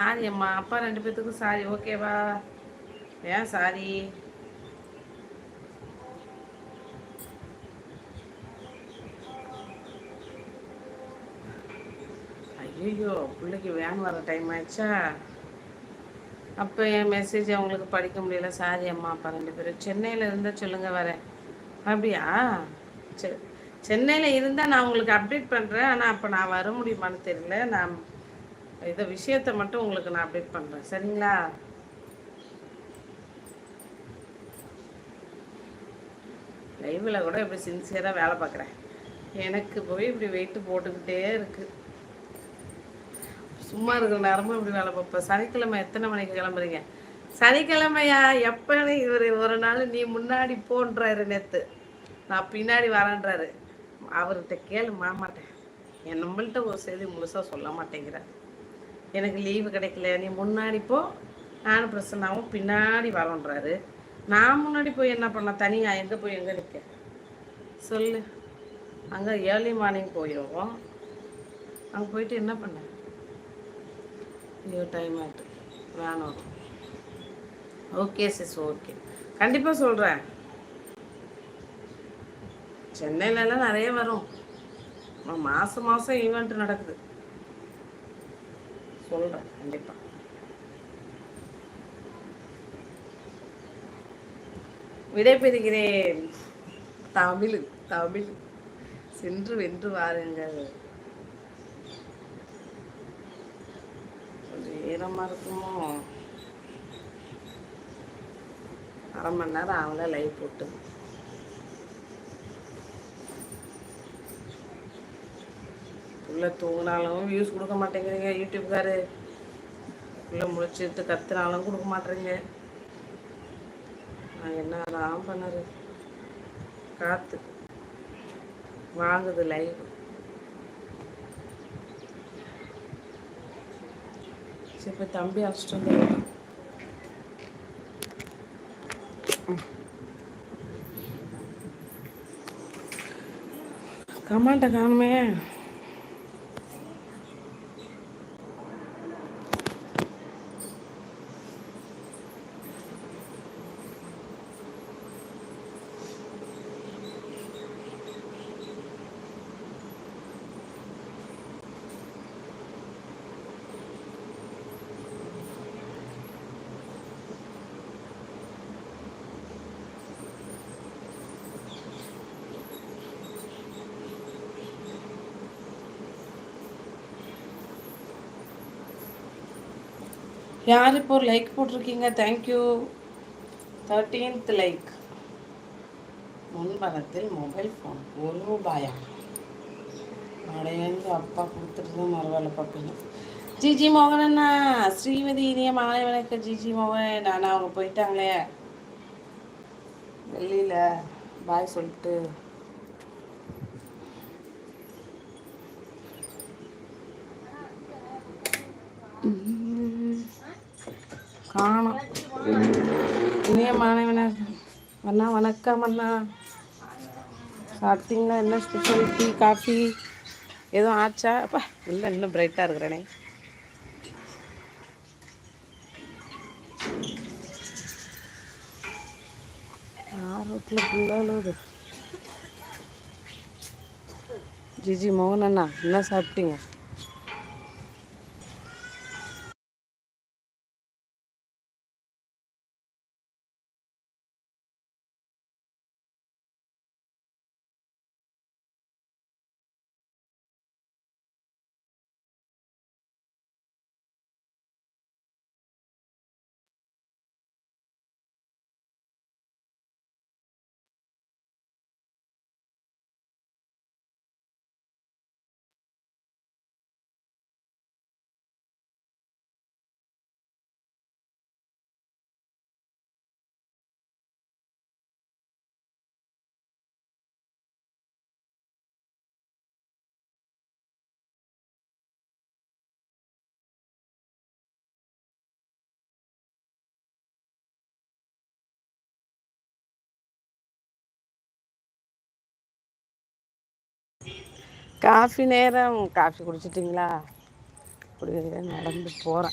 Sorry அம்மா அப்பா ரெண்டு பேத்துக்கும் சாரி ஓகேவா? ஏன் சாரி? ஐயோ பிள்ளைக்கு வேன் வர டைம் ஆயிடுச்சா? அப்போ என் மெசேஜ் அவங்களுக்கு படிக்க முடியல. சாரி அம்மா அப்பா ரெண்டு பேரும். சென்னையில் இருந்தால் சொல்லுங்கள் வரேன் அப்படியா? சரி சென்னையில் இருந்தால் நான் உங்களுக்கு அப்டேட் பண்ணுறேன் ஆனால் அப்போ நான் வர முடியுமான்னு தெரியல. நான் இதை விஷயத்தை மட்டும் உங்களுக்கு நான் அப்டேட் பண்ணுறேன் சரிங்களா? லைவில் கூட இப்படி சின்சியராக வேலை பார்க்குறேன். எனக்கு போய் இப்படி வெயிட்டு போட்டுக்கிட்டே இருக்குது சும்மா இருக்கிற நேரமும் இப்படி வேலை பார்ப்பேன். சனிக்கிழமை எத்தனை மணிக்கு கிளம்புறீங்க? சனிக்கிழமையா? எப்போ இவர் ஒரு நாள் நீ முன்னாடி போன்றாரு நேற்று நான் பின்னாடி வரேன்றாரு. அவர்கிட்ட கேளு மாட்டேன் என் நம்மள்கிட்ட ஒரு செய்தி முழுசாக சொல்ல மாட்டேங்கிறார். எனக்கு லீவு கிடைக்கல. நீ முன்னாடி போ. நானும் பிரசன்னாவும் பின்னாடி வரோன்றாரு. நான் முன்னாடி போய் என்ன பண்ண தனியாக எங்கே போய் எங்கே நிற்க சொல்லு. அங்கே ஏர்லி மார்னிங் போயிடுவோம். அங்கே போயிட்டு என்ன பண்ண? ஐயோ டைம் ஆகிட்டு வேணும். ஓகே சிஸ் ஓகே கண்டிப்பாக சொல்கிறேன் சென்னையிலலாம் நிறைய வரும். மாதம் மாதம் ஈவெண்ட் நடக்குது. சொல்கிறேன் கண்டிப்பாக விடைபெறுகிறேன் தமிழ் தமிழ். சென்று வென்று வாருங்கள். ஈரமாக இருக்குமோ? அரை மணி நேரம் அவங்கள லைவ் போட்டு. உள்ளே தூங்கினாலும் வியூஸ் கொடுக்க மாட்டேங்கிறீங்க யூடியூப்காரு உள்ள முடிச்சுட்டு கத்துனாலும் கொடுக்க மாட்டேறீங்க. நான் என்ன தான் பண்ணாரு காத்து. வாங்குது லைவ் சரி இப்போ தம்பி அழைச்சிட்டு கமாண்ட காணுமே. யார் இப்போ ஒரு லைக் போட்டிருக்கீங்க தேங்க்யூ தேர்ட்டீன்த் லைக் முன்பணத்தில் மொபைல் ஃபோன் ஒரு ரூபாயா? அடையந்து அப்பா கொடுத்துட்டு தான் பார்ப்பீங்க. ஜிஜி மோகன் அண்ணா ஸ்ரீமதி இனிய மாலை வணக்கம் ஜிஜி மோகன். நான் அவங்க போயிட்டாங்களே. வெளியில் பாய் சொல்லிட்டு. காணும். இனிய மாணவனர் அண்ணா வணக்கம் அண்ணா. சாப்பிட்டீங்களா? என்ன ஸ்பெஷல் டீ காஃபி? எதுவும் ஆச்சா? அப்பா இல்லை இன்னும் பிரைட்டாக இருக்கிறேனே. ரோட்டில் ஃபுல்லாக ஜிஜி மோகன் அண்ணா என்ன சாப்பிட்டீங்க? காஃபி நேரம். காஃபி குடிச்சிட்டிங்களா? குடிக்கிறேன் நடந்து போகிறேன்